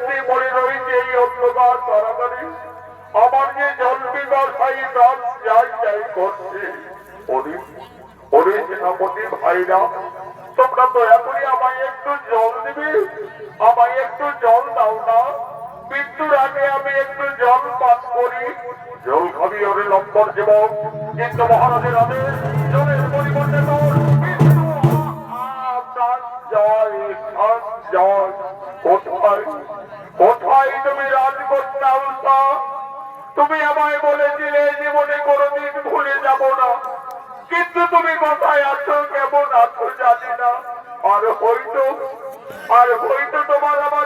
বন্দি পড়ে রয়েছে এই অন্ধকার তাড়াতাড়ি। আমার যে জল বিবাসাই প্রাণ যাই যাই করছে। একটু জল দাও না। আগে আমি একটু জল ওরে মহারাজের আদেশ, জলের পরিবর্তে কোথায় তুমি রাজকন্যা উষা? তুমি আমায় বলেছিলে, জীবনে কোনোদিন ভুলে যাব না। কিন্তু তুমি কোথায় আছো কেমন আছো জানি না। আর হয়তো আর হয়তো তোমার আমার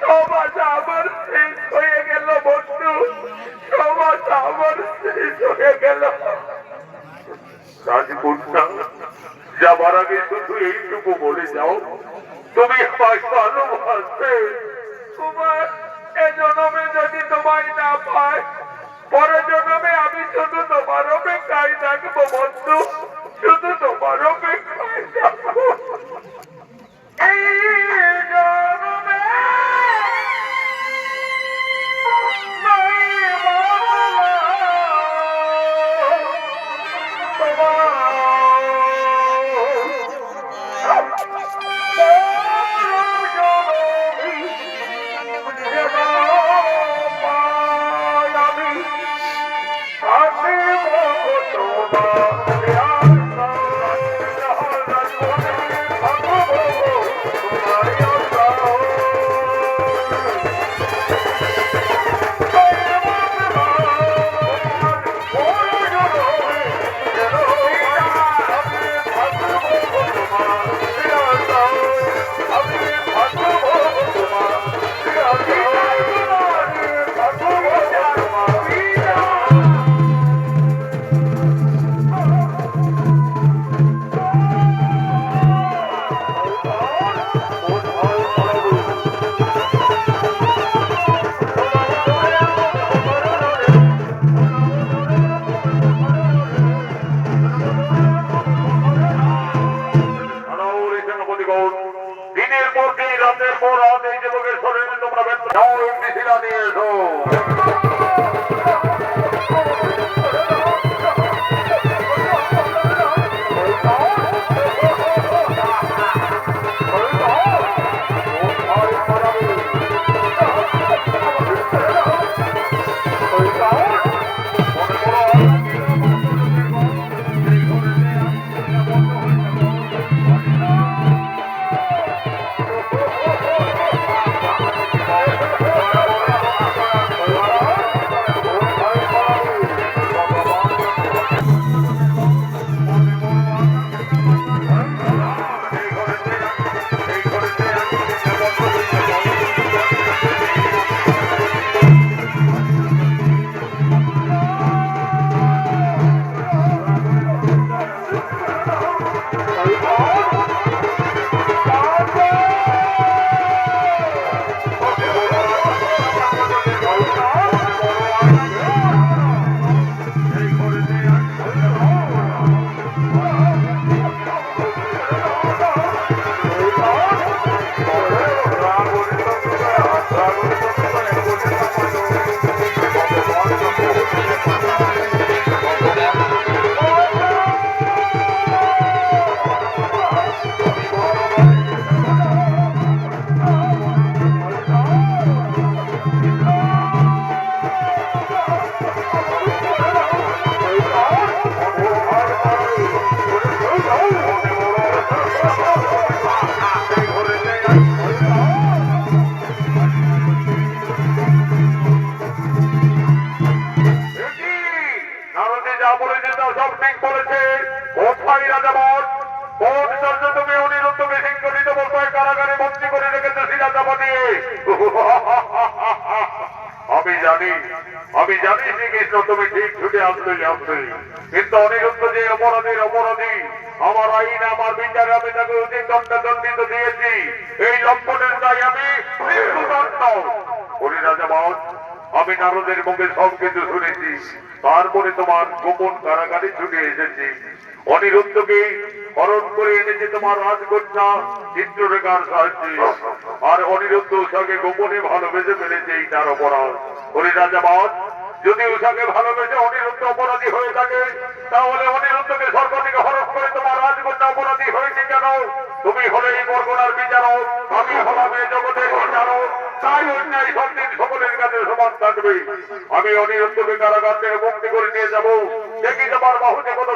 আশা আমার শেষ হয়ে গেল, বন্ধু। আশা আমার শেষ হয়ে গেল। রাজকন্যা যাবার আগে শুধু এইটুকু বলে যাও। তুমি আমায় তোমার এ জন্মে যদি তোমায় না পায়, পরে জন্মে আমি শুধু তোমার অপেক্ষায় থাকব, বন্ধু। শুধু তোমার অপেক্ষায় থাকব। এই বলেছে তা বলেছে আসতে কিন্তু অনিরুদ্ধ যে অপরাধীর অপরাধী, আমার আইন, আমার বিচারে, আমি তাকে উচিত দণ্ডে দণ্ডিত দিয়েছি। এই লম্পটের দায় আমি মৃত্যুদণ্ড হরি রাজা বাউন আমি নারদের মুখে সব কিছু শুনেছি। তারপরে তোমার গোপন কারাগারে ছুটে এসেছি। অনিরুদ্ধকে হরণ করে এনেছে তোমার রাজকন্যা চিত্ররেখার সাহায্যে। আর অনিরুদ্ধ উষাকে গোপনে ভালোবেসে ফেলেছে এই তার অপরাধ। হরি রাজা বাউন যদি উষাকে ভালোবেসে অনিরুদ্ধ অপরাধী হয়ে থাকে, তাহলে অনিরুদ্ধকে স্বর্গ থেকে হরণ করে তোমার রাজকন্যা অপরাধী হয়েছে কেন? তুমি হলে এই বর্গনার বিচারক, আমি হলাম এই জগতের বিচারক। তাই অন্যায় সন্দিন সকলের কাছে সমান থাকবে। আমি অনিরুদ্ধকে কারাগার থেকে মুক্তি করে নিয়ে যাব। দেখি তোমার বাহুতে কত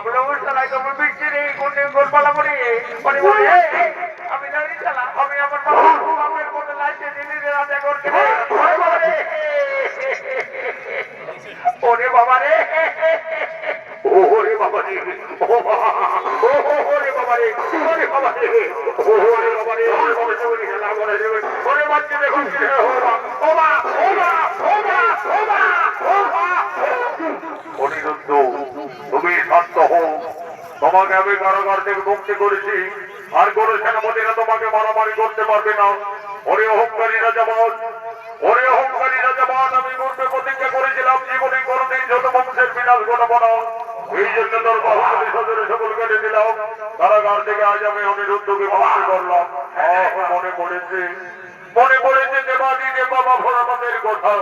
বিচ্ছি রে কোনে গোলপালা করে মানে বলে আমি জানি চালা আমি আমার বাবা বাপের কোনে লাইতে দিলি রে রাজা করতে ওরে বাবা রে ওরে বাবা রে ওরে বাবা ও ওরে বাবারে ওরে বাবারে ও ওরে ওরে বাবারে ওরে করে দেবে ওরে বাচ্চা দেখুন কারাগার থেকে মুক্তি করেছি। আর কোন সেনাপতিরা তোমাকে মারামারি করতে পারবে না। ওরে অহংকারী রাজাবান ওরে অহংকারী রাজাবান আমি পূর্বে প্রতিজ্ঞা করেছিলাম জীবনে কোনদিন যত বংশের বিনাশ ঘটাবো না। এই জন্য তোর বাহুবলী সদরে সকল কেটে দিলাম। কারাগার থেকে আজ আমি অনিরুদ্ধকে মুক্তি করলাম। মনে পড়েছে মনে পড়েছে দেবাদি দেব বাবা ভোলাপাতের কথা।